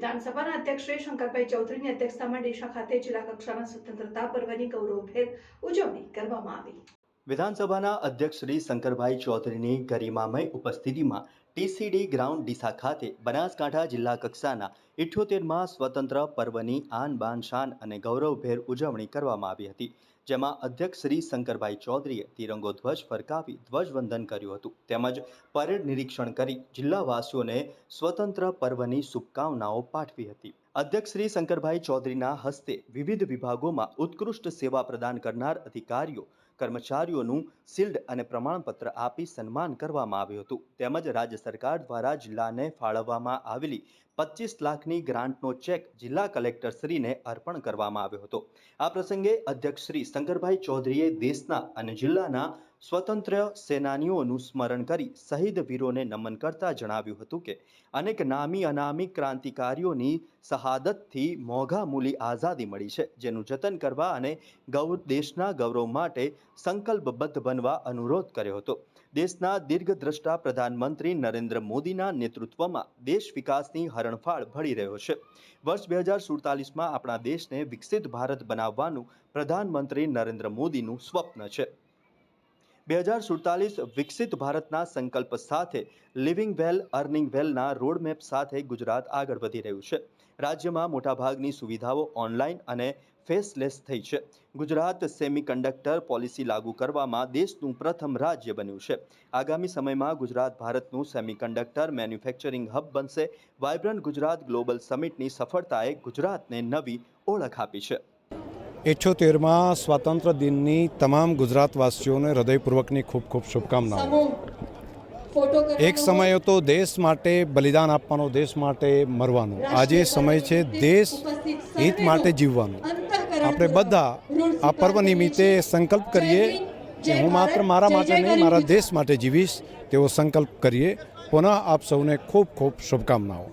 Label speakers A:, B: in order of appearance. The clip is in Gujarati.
A: વિધાનસભાના અધ્યક્ષ શ્રી શંકરભાઈ ચૌધરીની અધ્યક્ષતામાં ડીસા ખાતે જિલ્લા કક્ષાના સ્વતંત્રતા પર્વની ગૌરવભેર ઉજવણી કરવામાં આવી.
B: વિધાનસભાના અધ્યક્ષ શ્રી શંકરભાઈ ચૌધરીની ગરિમામય ઉપસ્થિતિમાં ટીસીડી ગ્રાઉન્ડ ડીસા ખાતે બનાસકાંઠા જિલ્લા કક્ષાના ઇઠ્યોતેરમાં સ્વતંત્ર પર્વની આન બાન શાન અને ગૌરવભેર ઉજવણી કરવામાં આવી હતી, જેમાં અધ્યક્ષ શ્રી શંકરભાઈ ચૌધરીએ તિરંગો ધ્વજ ફરકાવી ધ્વજવંદન કર્યું હતું. તેમજ પરેડ નિરીક્ષણ કરી જિલ્લાવાસીઓને સ્વતંત્ર પર્વની શુભકામનાઓ પાઠવી હતી. અધ્યક્ષ શ્રી શંકરભાઈ ચૌધરીના હસ્તે વિવિધ વિભાગોમાં ઉત્કૃષ્ટ સેવા પ્રદાન કરનાર અધિકારીઓ કર્મચારીઓનું શિલ્ડ અને પ્રમાણપત્ર આપી સન્માન કરવામાં આવ્યું હતું. તેમજ રાજ્ય સરકાર દ્વારા જિલ્લાને ફાળવવામાં આવેલી પચીસ લાખની ગ્રાન્ટનો ચેક જિલ્લા કલેક્ટર શ્રીને અર્પણ કરવામાં આવ્યો હતો. આ પ્રસંગે અધ્યક્ષ શ્રી શંકરભાઈ ચૌધરીએ દેશના અને જિલ્લાના સ્વતંત્ર સેનાનીઓનું સ્મરણ કરી શહીદ વીરોને નમન કરતા જણાવ્યું હતું કે, અનેક નામી અનામી ક્રાંતિકારીઓની શહાદતથી મોઘા મૂલી આઝાદી મળી છે, જેનું જતન કરવા અને ગૌ, દેશના ગૌરવ માટે સંકલ્પબદ્ધ બનવા અનુરોધ કર્યો હતો. દેશના દીર્ઘદ્રષ્ટા પ્રધાનમંત્રી નરેન્દ્ર મોદીના નેતૃત્વમાં દેશ વિકાસની હરણફાળ ભળી રહ્યો છે. વર્ષ બે હજાર સુડતાલીસમાં આપણા દેશને વિકસિત ભારત બનાવવાનું પ્રધાનમંત્રી નરેન્દ્ર મોદીનું સ્વપ્ન છે. બે હજાર સુડતાલીસ વિકસિત ભારતના સંકલ્પ સાથે લિવિંગ વેલ અર્નિંગ વેલના રોડમેપ સાથે ગુજરાત આગળ વધી રહ્યું છે. રાજ્યમાં મોટાભાગની સુવિધાઓ ઓનલાઈન અને ફેસલેસ થઈ છે. ગુજરાત સેમિકન્ડક્ટર પોલિસી લાગુ કરવામાં દેશનું પ્રથમ રાજ્ય બન્યું છે. આગામી સમયમાં ગુજરાત ભારતનું સેમિકન્ડક્ટર મેન્યુફેક્ચરિંગ હબ બનશે. વાયબ્રન્ટ ગુજરાત ગ્લોબલ સમિટની સફળતાએ ગુજરાતને નવી ઓળખ આપી છે.
C: ઇઠ્યોતેરમાં સ્વાતંત્ર્ય દિનની તમામ ગુજરાતવાસીઓને હૃદયપૂર્વકની ખૂબ ખૂબ શુભકામનાઓ. એક સમય હતો દેશ માટે બલિદાન આપવાનો દેશ માટે મરવાનો. આજે સમય છે દેશ હિત માટે જીવવાનું. આપણે બધા આ પર્વ નિમિત્તે સંકલ્પ કરીએ કે હું માત્ર મારા માટે નહીં મારા દેશ માટે જીવીશ તેવો સંકલ્પ કરીએ. પુનઃ આપ સૌને ખૂબ ખૂબ શુભકામનાઓ.